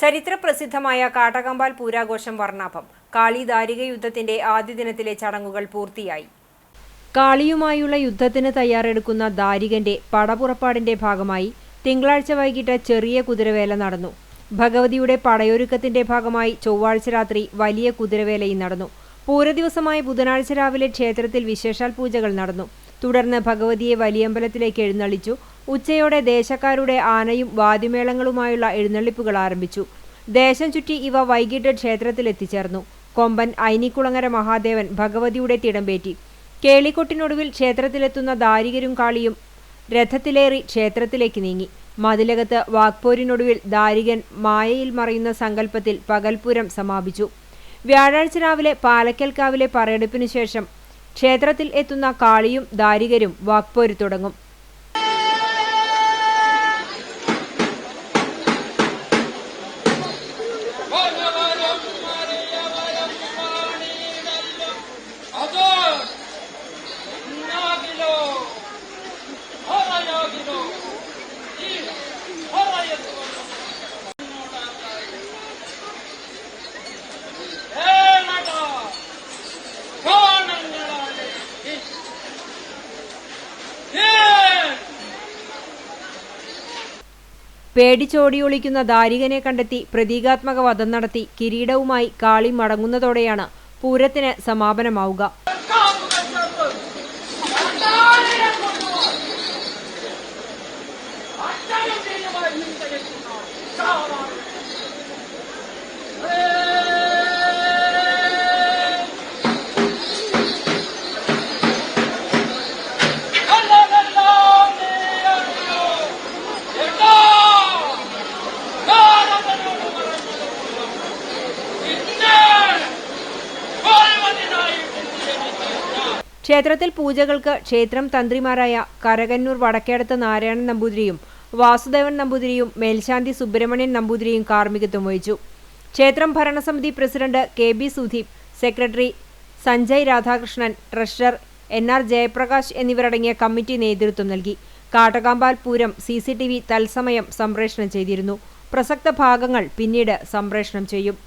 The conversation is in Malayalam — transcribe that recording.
ചരിത്രപ്രസിദ്ധമായ കാട്ടകമ്പാൽ പൂരാഘോഷം വർണാഭം. കാളി ദാരിക യുദ്ധത്തിന്റെ ആദ്യ ദിനത്തിലെ ചടങ്ങുകൾ പൂർത്തിയായി. കാളിയുമായുള്ള യുദ്ധത്തിന് തയ്യാറെടുക്കുന്ന ദാരികന്റെ പടപുറപ്പാടിന്റെ ഭാഗമായി തിങ്കളാഴ്ച വൈകിട്ട് ചെറിയ കുതിരവേല നടന്നു. ഭഗവതിയുടെ പടയൊരുക്കത്തിന്റെ ഭാഗമായി ചൊവ്വാഴ്ച രാത്രി വലിയ കുതിരവേലയും നടന്നു. പൂരദിവസമായ ബുധനാഴ്ച രാവിലെ ക്ഷേത്രത്തിൽ വിശേഷാൽ പൂജകൾ നടന്നു. തുടർന്ന് ഭഗവതിയെ വലിയമ്പലത്തിലേക്ക് എഴുന്നള്ളിച്ചു. ഉച്ചയോടെ ദേശക്കാരുടെ ആനയും വാദ്യമേളങ്ങളുമായുള്ള എഴുന്നള്ളിപ്പുകൾ ആരംഭിച്ചു. ദേശം ചുറ്റി ഇവ വൈകിട്ട് ക്ഷേത്രത്തിൽ എത്തിച്ചേർന്നു കൊമ്പൻ ഐനിക്കുളങ്ങര മഹാദേവൻ ഭഗവതിയുടെ തിടമ്പേറ്റി കേളിക്കൊട്ടിനൊടുവിൽ ക്ഷേത്രത്തിലെത്തുന്ന ദാരികരും കാളിയും രഥത്തിലേറി ക്ഷേത്രത്തിലേക്ക് നീങ്ങി. മതിലകത്ത് വാക്പോരിനൊടുവിൽ ദാരികൻ മായയിൽ മറയുന്ന സങ്കല്പത്തിൽ പകൽപുരം സമാപിച്ചു. വ്യാഴാഴ്ച രാവിലെ പാലക്കൽക്കാവിലെ പറയെടുപ്പിനു ശേഷം ക്ഷേത്രത്തിൽ എത്തുന്ന കാളിയും ദാരികരും വാക്പോരി തുടങ്ങും. പേടിച്ചോടിയൊളിക്കുന്ന ദാരികനെ കണ്ടെത്തി പ്രതീകാത്മക വധം നടത്തി കിരീടവുമായി കാളി മടങ്ങുന്നതോടെയാണ് പൂരത്തിന് സമാപനമാവുക. ക്ഷേത്രത്തിൽ പൂജകൾക്ക് ക്ഷേത്രം തന്ത്രിമാരായ കരകന്നൂർ വടക്കേടത്ത് നാരായണൻ നമ്പൂതിരിയും വാസുദേവൻ നമ്പൂതിരിയും മേൽശാന്തി സുബ്രഹ്മണ്യൻ നമ്പൂതിരിയും കാർമ്മികത്വം വഹിച്ചു. ക്ഷേത്രം ഭരണസമിതി president K B Sudheep secretary Sanjay Radhakrishnan treasurer N R Jayaprakash എന്നിവരടങ്ങിയ കമ്മിറ്റി നേതൃത്വം നൽകി. Kattakampal Pooram C C T V തത്സമയം സംപ്രേഷണം ചെയ്തിരുന്നു. പ്രസക്ത ഭാഗങ്ങൾ പിന്നീട് സംപ്രേഷണം ചെയ്യും.